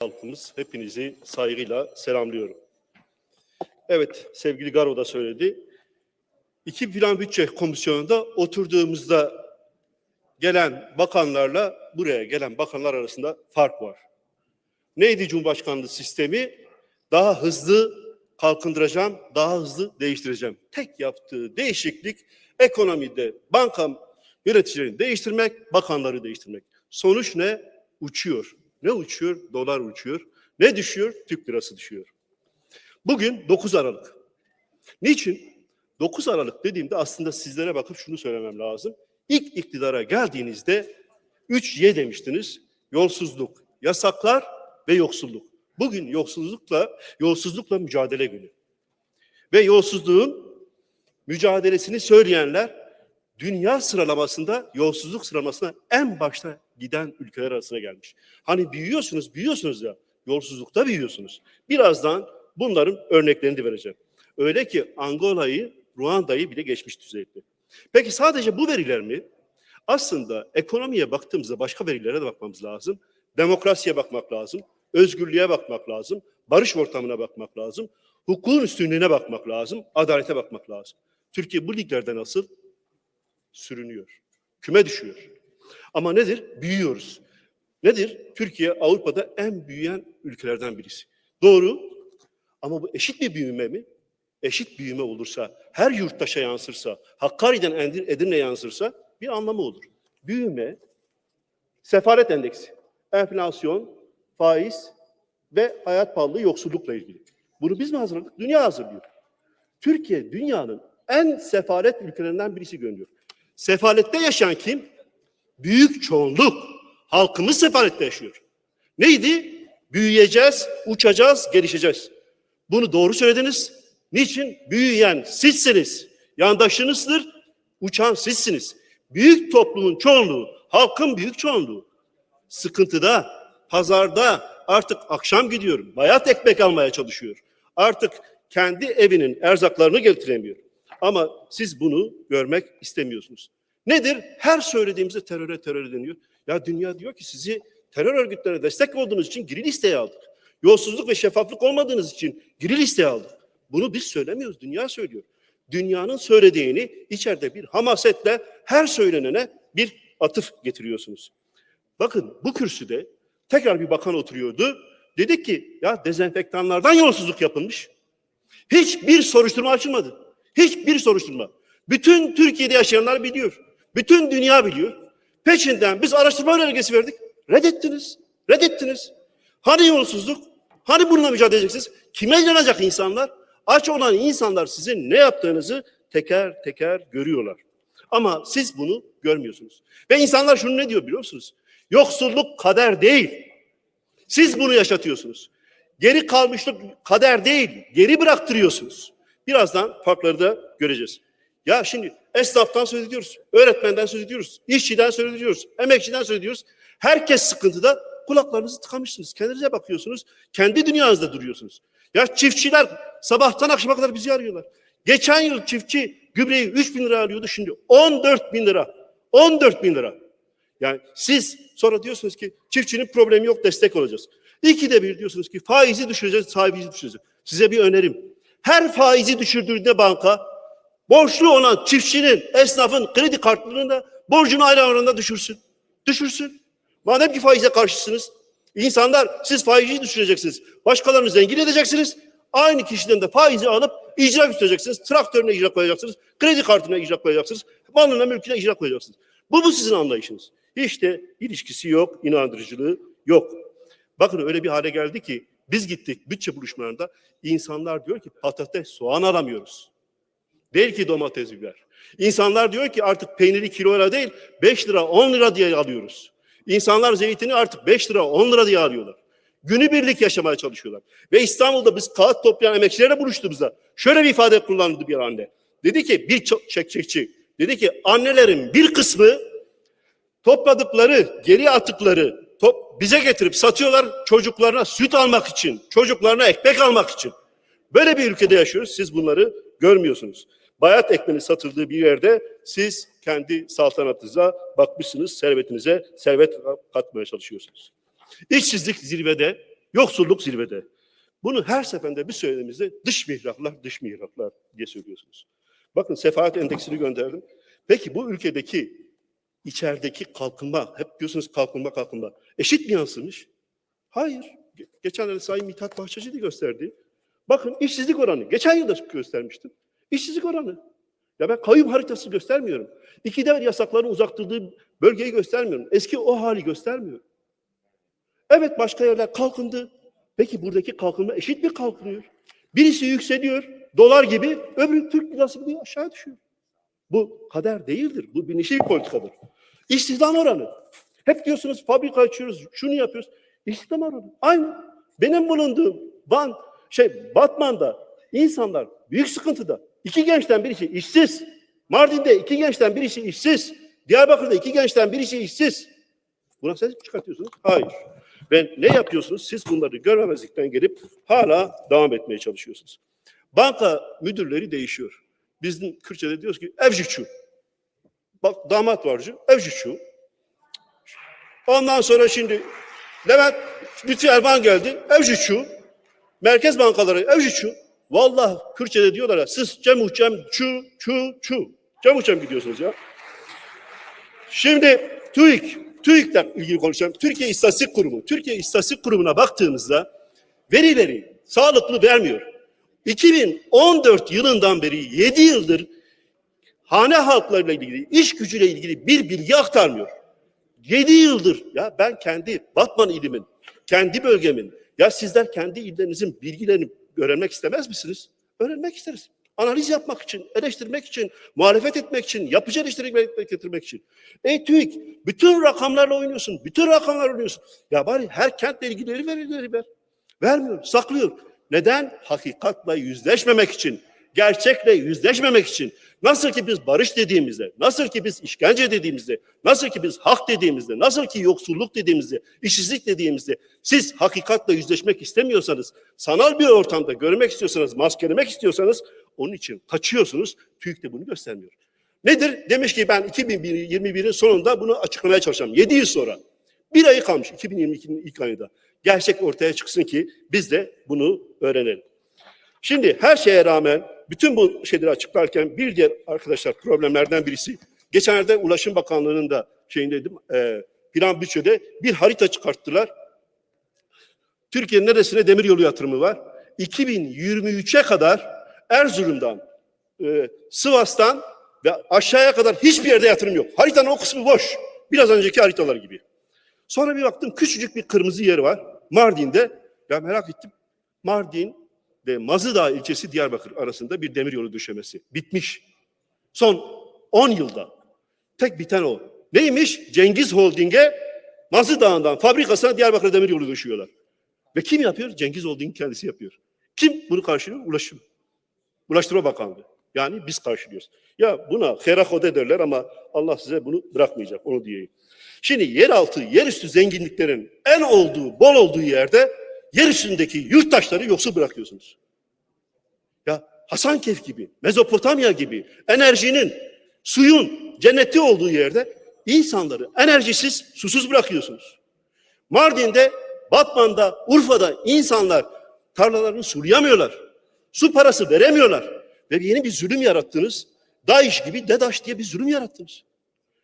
halkımız hepinizi saygıyla selamlıyorum. Evet, sevgili Garo da söyledi. İki Plan Bütçe Komisyonu'nda oturduğumuzda gelen bakanlarla buraya gelen bakanlar arasında fark var. Neydi Cumhurbaşkanlığı sistemi? Daha hızlı kalkındıracağım, daha hızlı değiştireceğim. Tek yaptığı değişiklik ekonomide banka yöneticilerini değiştirmek, bakanları değiştirmek. Sonuç ne? Uçuyor. Ne uçuyor? Dolar uçuyor. Ne düşüyor? Türk lirası düşüyor. Bugün 9 Aralık. Niçin? 9 Aralık dediğimde aslında sizlere bakıp şunu söylemem lazım. İlk iktidara geldiğinizde 3Y demiştiniz. Yolsuzluk, yasaklar ve yoksulluk. Bugün yoksullukla yolsuzlukla mücadele günü. Ve yolsuzluğun mücadelesini söyleyenler dünya sıralamasında yolsuzluk sıralamasına en başta giden ülkeler arasına gelmiş. Hani büyüyorsunuz, büyüyorsunuz ya, yolsuzlukta büyüyorsunuz. Birazdan bunların örneklerini de vereceğim. Öyle ki Angola'yı, Ruanda'yı bile geçmiş düzeyde. Peki sadece bu veriler mi? Aslında ekonomiye baktığımızda başka verilere de bakmamız lazım. Demokrasiye bakmak lazım, özgürlüğe bakmak lazım, barış ortamına bakmak lazım, hukukun üstünlüğüne bakmak lazım, adalete bakmak lazım. Türkiye bu liglerde nasıl? Sürünüyor. Küme düşüyor. Ama nedir? Büyüyoruz. Nedir? Türkiye Avrupa'da en büyüyen ülkelerden birisi. Doğru. Ama bu eşit bir büyüme mi? Eşit büyüme olursa, her yurttaşa yansırsa, Hakkari'den Edir- Edirne yansırsa bir anlamı olur. Büyüme, sefaret endeksi, enflasyon, faiz ve hayat pahalılığı yoksullukla ilgili. Bunu biz mi hazırladık? Dünya hazırlıyor. Türkiye dünyanın en sefalet ülkelerinden birisi görünüyor. Sefalette yaşayan kim? Büyük çoğunluk. Halkımız sefalette yaşıyor. Neydi? Büyüyeceğiz, uçacağız, gelişeceğiz. Bunu doğru söylediniz. Niçin? Büyüyen sizsiniz. Yandaşınızdır, uçan sizsiniz. Büyük toplumun çoğunluğu, halkın büyük çoğunluğu sıkıntıda, pazarda artık akşam gidiyorum. Bayat ekmek almaya çalışıyor. Artık kendi evinin erzaklarını getiremiyor. Ama siz bunu görmek istemiyorsunuz. Nedir? Her söylediğimizde teröre teröre deniyor. Ya dünya diyor ki sizi terör örgütlerine destek olduğunuz için gri listeye aldık. Yolsuzluk ve şeffaflık olmadığınız için gri listeye aldık. Bunu biz söylemiyoruz, dünya söylüyor. Dünyanın söylediğini içeride bir hamasetle her söylenene bir atıf getiriyorsunuz. Bakın bu kürsüde tekrar bir bakan oturuyordu. Dedik ki ya dezenfektanlardan yolsuzluk yapılmış. Hiçbir soruşturma açılmadı. Hiçbir soruşturma. Bütün Türkiye'de yaşayanlar biliyor. Bütün dünya biliyor. Peşinden biz araştırma önergesi verdik. Reddettiniz. Reddettiniz. Hani yolsuzluk? Hani bununla mücadele edeceksiniz? Kime inanacak insanlar? Aç olan insanlar sizin ne yaptığınızı teker teker görüyorlar. Ama siz bunu görmüyorsunuz. Ve insanlar şunu ne diyor biliyor musunuz? Yoksulluk kader değil. Siz bunu yaşatıyorsunuz. Geri kalmışlık kader değil, geri bıraktırıyorsunuz. Birazdan farkları da göreceğiz. Ya şimdi esnaftan söz ediyoruz, öğretmenden söz ediyoruz, işçiden söz ediyoruz, emekçiden söz ediyoruz. Herkes sıkıntıda kulaklarınızı tıkamışsınız. Kendinize bakıyorsunuz, kendi dünyanızda duruyorsunuz. Ya çiftçiler sabahtan akşama kadar bizi arıyorlar. Geçen yıl çiftçi gübreyi 3 bin lira alıyordu şimdi 14 bin lira. 14 bin lira. Yani siz sonra diyorsunuz ki çiftçinin problemi yok destek olacağız. İkide bir diyorsunuz ki faizi düşüreceğiz, faizi düşüreceğiz. Size bir önerim. Her faizi düşürdüğünde banka borçlu olan çiftçinin, esnafın kredi kartlarını da borcunu aynı oranda düşürsün. Düşürsün. Madem ki faize karşısınız, insanlar siz faizi düşüreceksiniz. Başkalarını zengin edeceksiniz. Aynı kişiden de faizi alıp icra göstereceksiniz. Traktörüne icra koyacaksınız. Kredi kartına icra koyacaksınız. Malına mülküne icra koyacaksınız. Bu mu sizin anlayışınız? Hiç de ilişkisi yok, inandırıcılığı yok. Bakın öyle bir hale geldi ki biz gittik bütçe buluşmalarında insanlar diyor ki patates, soğan alamıyoruz. Değil ki domates, biber. İnsanlar diyor ki artık peyniri kiloyla değil 5 lira 10 lira diye alıyoruz. İnsanlar zeytini artık 5 lira 10 lira diye alıyorlar. Günübirlik yaşamaya çalışıyorlar. Ve İstanbul'da biz kağıt toplayan emekçilerle buluştuğumuzda şöyle bir ifade kullandı bir anne. Dedi ki bir çekçekçi dedi ki annelerin bir kısmı topladıkları, geri attıkları top, bize getirip satıyorlar çocuklarına süt almak için, çocuklarına ekmek almak için. Böyle bir ülkede yaşıyoruz. Siz bunları görmüyorsunuz. Bayat ekmeğinin satıldığı bir yerde siz kendi saltanatınıza bakmışsınız, servetinize servet katmaya çalışıyorsunuz. İşsizlik zirvede, Yoksulluk zirvede. Bunu her seferinde bir söylediğimizde dış mihraklar, dış mihraklar diye söylüyorsunuz. Bakın sefahat endeksini gönderdim. Peki bu ülkedeki içerideki kalkınma, hep diyorsunuz kalkınma kalkınma. Eşit mi yansımış? Hayır. Ge- Geçenlerde Sayın Mithat Bahçeci de gösterdi. Bakın işsizlik oranı. Geçen yılda göstermiştim. İşsizlik oranı. Ya ben kayyum haritası göstermiyorum. İkidar yasakların uzattırdığı bölgeyi göstermiyorum. Eski o hali göstermiyor. Evet başka yerler kalkındı. Peki buradaki kalkınma eşit mi kalkınıyor? Birisi yükseliyor dolar gibi, öbürü Türk lirası gibi aşağı düşüyor. Bu kader değildir. Bu bilinçli bir politikadır. İstihdam oranı. Hep diyorsunuz fabrika açıyoruz, şunu yapıyoruz. İstihdam oranı. Aynı. Benim bulunduğum Van, şey Batman'da insanlar büyük sıkıntıda. İki gençten birisi işsiz. Mardin'de iki gençten birisi işsiz. Diyarbakır'da iki gençten birisi işsiz. Buna mi çıkartıyorsunuz? Hayır. Ve ne yapıyorsunuz? Siz bunları görmemezlikten gelip hala devam etmeye çalışıyorsunuz. Banka müdürleri değişiyor. Bizim Kürtçe'de diyoruz ki evcüçü. Bak damat varcı, evcüçü. Ondan sonra şimdi Levent Lütfi Erban geldi, evcüçü. Merkez bankaları evcüçü. Vallahi Kürtçe'de diyorlar ya, siz cemuhcem çu çu çu. Cemuhcem gidiyorsunuz ya. Şimdi TÜİK, TÜİK'le ilgili konuşacağım. Türkiye İstatistik Kurumu. Türkiye İstatistik Kurumu'na baktığımızda verileri sağlıklı vermiyor. 2014 yılından beri 7 yıldır hane halklarıyla ilgili, iş gücüyle ilgili bir bilgi aktarmıyor. 7 yıldır ya ben kendi Batman ilimin, kendi bölgemin, ya sizler kendi illerinizin bilgilerini öğrenmek istemez misiniz? Öğrenmek isteriz. Analiz yapmak için, eleştirmek için, muhalefet etmek için, yapıcı eleştirmek getirmek için. Ey TÜİK, bütün rakamlarla oynuyorsun, bütün rakamlarla oynuyorsun. Ya bari her kentle ilgili verileri ver. Vermiyor, saklıyor. Neden? Hakikatla yüzleşmemek için, gerçekle yüzleşmemek için. Nasıl ki biz barış dediğimizde, nasıl ki biz işkence dediğimizde, nasıl ki biz hak dediğimizde, nasıl ki yoksulluk dediğimizde, işsizlik dediğimizde siz hakikatla yüzleşmek istemiyorsanız, sanal bir ortamda görmek istiyorsanız, maskelemek istiyorsanız onun için kaçıyorsunuz. TÜİK de bunu göstermiyor. Nedir? Demiş ki ben 2021'in sonunda bunu açıklamaya çalışacağım. 7 yıl sonra. Bir ayı kalmış 2022'nin ilk ayında. Gerçek ortaya çıksın ki biz de bunu öğrenelim. Şimdi her şeye rağmen bütün bu şeyleri açıklarken bir diğer arkadaşlar problemlerden birisi geçenlerde Ulaşım Bakanlığı'nın da şeyindeydim e, plan bütçede bir harita çıkarttılar. Türkiye'nin neresine demiryolu yatırımı var? 2023'e kadar Erzurum'dan, e, Sivas'tan ve aşağıya kadar hiçbir yerde yatırım yok. Haritanın o kısmı boş. Biraz önceki haritalar gibi. Sonra bir baktım küçücük bir kırmızı yer var. Mardin'de. Ya merak ettim. Mardin ve Mazıdağ ilçesi Diyarbakır arasında bir demiryolu döşemesi. Bitmiş. Son 10 yılda. Tek biten o. Neymiş? Cengiz Holding'e Mazıdağ'ından fabrikasına Diyarbakır demiryolu döşüyorlar. Ve kim yapıyor? Cengiz Holding kendisi yapıyor. Kim bunu karşılıyor? Ulaşım. Ulaştırma Bakanlığı. Yani biz karşılıyoruz. Ya buna herakode derler ama Allah size bunu bırakmayacak. Onu diyeyim. Şimdi yeraltı, yerüstü zenginliklerin en olduğu, bol olduğu yerde yer üstündeki yurttaşları yoksul bırakıyorsunuz. Ya Hasankeyf gibi, Mezopotamya gibi enerjinin, suyun cenneti olduğu yerde insanları enerjisiz, susuz bırakıyorsunuz. Mardin'de, Batman'da, Urfa'da insanlar tarlalarını sulayamıyorlar. Su parası veremiyorlar. Ve yeni bir zulüm yarattınız. DAEŞ gibi DEDAŞ diye bir zulüm yarattınız.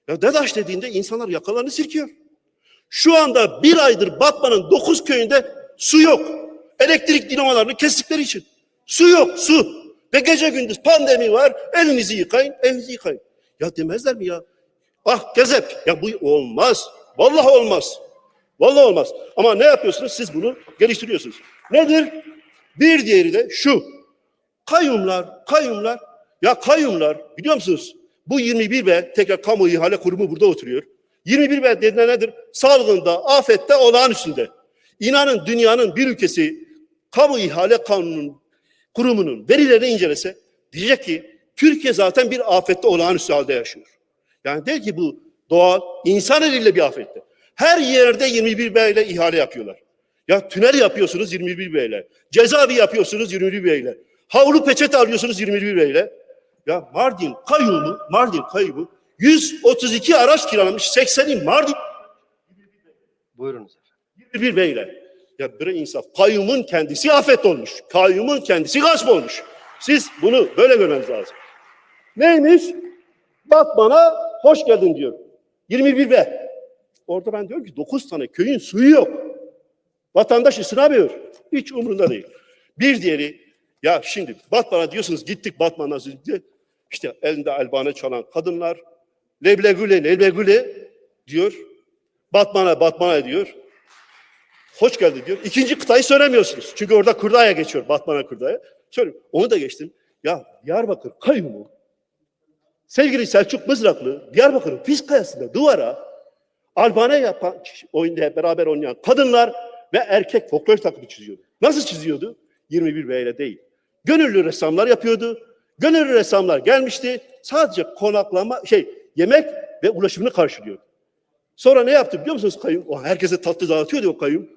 Ya DEDAŞ dediğinde insanlar yakalarını silkiyor. Şu anda bir aydır Batman'ın dokuz köyünde su yok. Elektrik dinamolarını kestikleri için. Su yok, su. Ve gece gündüz pandemi var, elinizi yıkayın, elinizi yıkayın. Ya demezler mi ya? Ah gezep, ya bu olmaz. Vallahi olmaz. Vallahi olmaz. Ama ne yapıyorsunuz? Siz bunu geliştiriyorsunuz. Nedir? Bir diğeri de şu. Kayyumlar, kayyumlar. Ya kayyumlar biliyor musunuz? Bu 21 B tekrar kamu ihale kurumu burada oturuyor. 21 B dediğinde nedir? Salgında, afette, olağanüstünde. İnanın dünyanın bir ülkesi kamu ihale kanunun kurumunun verilerini incelese diyecek ki Türkiye zaten bir afette olağanüstü halde yaşıyor. Yani der ki bu doğal insan eliyle bir afette. Her yerde 21 B ile ihale yapıyorlar. Ya tünel yapıyorsunuz 21 B ile. Cezaevi yapıyorsunuz 21 B ile. Havlu peçete alıyorsunuz 21 B ile. Ya Mardin kayyumu, Mardin kayyumu 132 araç kiralamış 80'i Mardin Buyurunuz efendim. 21 B ile. Ya bre insaf. Kayyumun kendisi afet olmuş. Kayyumun kendisi gasp olmuş. Siz bunu böyle görmeniz lazım. Neymiş? Batman'a hoş geldin diyor. 21B. Orada ben diyorum ki 9 tane köyün suyu yok. Vatandaş ısınamıyor. Hiç umurunda değil. Bir diğeri ya şimdi Batman'a diyorsunuz gittik Batman'a diye. İşte elinde albane çalan kadınlar leblegüle leblegüle diyor. Batman'a Batman'a diyor. Hoş geldin diyor. İkinci kıtayı söylemiyorsunuz. Çünkü orada Kırdağ'a geçiyor. Batman'a Kırdağ'a. Söyle. Onu da geçtim. Ya Diyarbakır kayyumu sevgili Selçuk Mızraklı Diyarbakır'ın Fiz Kayası'nda duvara albane yapan, oyunda beraber oynayan kadınlar ve erkek folklor takımı çiziyordu. Nasıl çiziyordu? 21 B ile değil. Gönüllü ressamlar yapıyordu. Gönüllü ressamlar gelmişti. Sadece konaklama, şey yemek ve ulaşımını karşılıyordu. Sonra ne yaptı biliyor musunuz kayyum? O herkese tatlı dağıtıyordu o kayyum.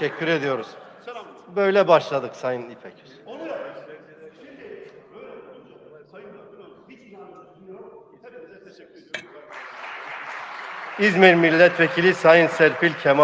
Teşekkür ediyoruz. Böyle başladık Sayın İpek. İzmir Milletvekili Sayın Serpil Kemal